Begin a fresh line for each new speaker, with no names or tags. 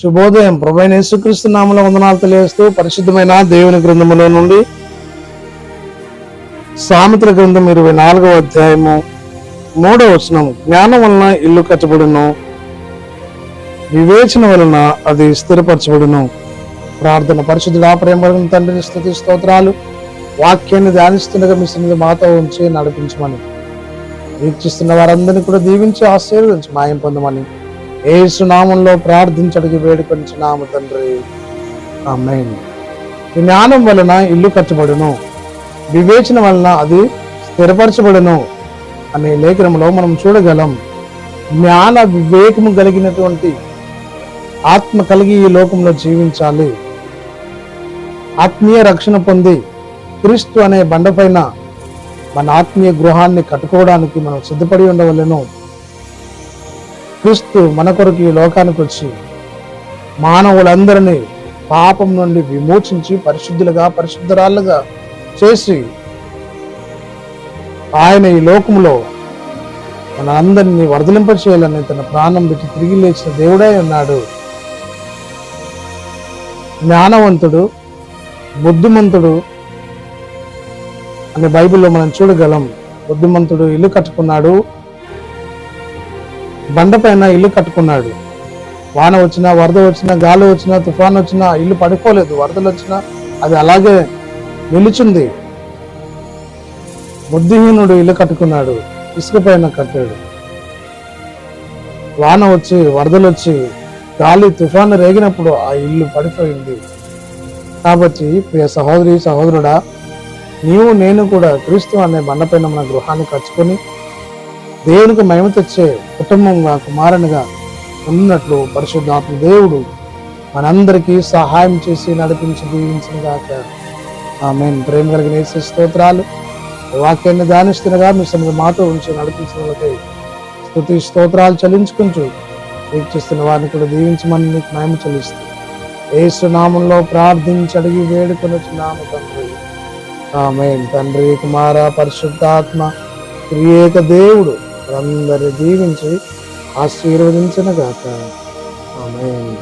శుభోదయం. ప్రభైన యేసుక్రీస్తు నామల వందనాలు తెలియజేస్తూ పరిశుద్ధమైన దేవుని గ్రంథములో నుండి సామెతల గ్రంథం ఇరవై నాలుగవ అధ్యాయము మూడవ వచనం జ్ఞానం వలన ఇల్లు కట్టబడును వివేచన వలన అది స్థిరపరచబడును. ప్రార్థన పరిశుద్ధుడా ప్రేమ తండ్రిని స్థుతి స్తోత్రాలు. వాక్యాన్ని ధ్యానిస్తుండగా మీ సన్నిధి మాతో ఉంచి నడిపించమని. వీక్షిస్తున్న వారందరినీ కూడా దీవించి ఆశీర్వదించి మాయం పొందమని ఏసు నామంలో ప్రార్థించడికి వేడుకొంచి తండ్రి. ఆమేన్. ఈ జ్ఞానం వలన ఇల్లు కట్టబడును. వివేచన వలన అది స్థిరపరచబడును అనే లేఖనంలో మనం చూడగలం. జ్ఞాన వివేకము కలిగినటువంటి ఆత్మ కలిగి ఈ లోకంలో జీవించాలి. ఆత్మీయ రక్షణ పొంది క్రీస్తు అనే బండపైన మన ఆత్మీయ గృహాన్ని కట్టుకోవడానికి మనం సిద్ధపడి ఉండవలెను. క్రీస్తు మన కొరకు ఈ లోకానికి వచ్చి మానవులందరినీ పాపం నుండి విమోచించి పరిశుద్ధులుగా పరిశుద్ధరాళ్ళుగా చేసి ఆయన ఈ లోకంలో మన అందరినీ వర్ధలింప చేయాలని తన ప్రాణం పెట్టి తిరిగి లేచిన దేవుడే ఉన్నాడు. జ్ఞానవంతుడు బుద్ధిమంతుడు అనే బైబిల్లో మనం చూడగలం. బుద్ధిమంతుడు ఇల్లు కట్టుకున్నాడు. బండపైన ఇల్లు కట్టుకున్నాడు. వాన వచ్చినా వరద వచ్చినా గాలి వచ్చినా తుఫాన్ వచ్చినా ఇల్లు పడిపోలేదు వరదలు వచ్చినా అది అలాగే నిలుచుంది. బుద్ధిహీనుడు ఇల్లు కట్టుకున్నాడు ఇసుక పైన కట్టాడు. వాన వచ్చి వరదలు వచ్చి గాలి తుఫాను రేగినప్పుడు ఆ ఇల్లు పడిపోయింది. కాబట్టి ప్రియ సహోదరి సహోదరుడా నీవు నేను కూడా క్రీస్తు అనే బండపైన మన గృహాన్ని కట్టుకొని దేవునికి మహిమ తెచ్చే కుటుంబంగా కుమారునిగా ఉన్నట్లు పరిశుద్ధాత్మ దేవుడు మనందరికీ సహాయం చేసి నడిపించి దీవించిన గాక. ఆమె ప్రేమ కలిగిన యేసు స్తోత్రాలు. వాక్యాన్ని ధ్యానిస్తున్నగా మీ సన్నిధి మాతో ఉంచి నడిపించిన వాళ్ళకి స్థుతి స్తోత్రాలు చెల్లించుకుంటూ వీక్షిస్తున్న వారిని కూడా దీవించమని నీకు మహిమ చెల్లిస్తూ ఏసు నామంలో ప్రార్థించి అడిగి వేడుకొని నామ తండ్రి. ఆమె తండ్రి కుమార పరిశుద్ధాత్మ క్రియేక దేవుడు అందరి దీవించి ఆశీర్వదించిన గాక. ఆమె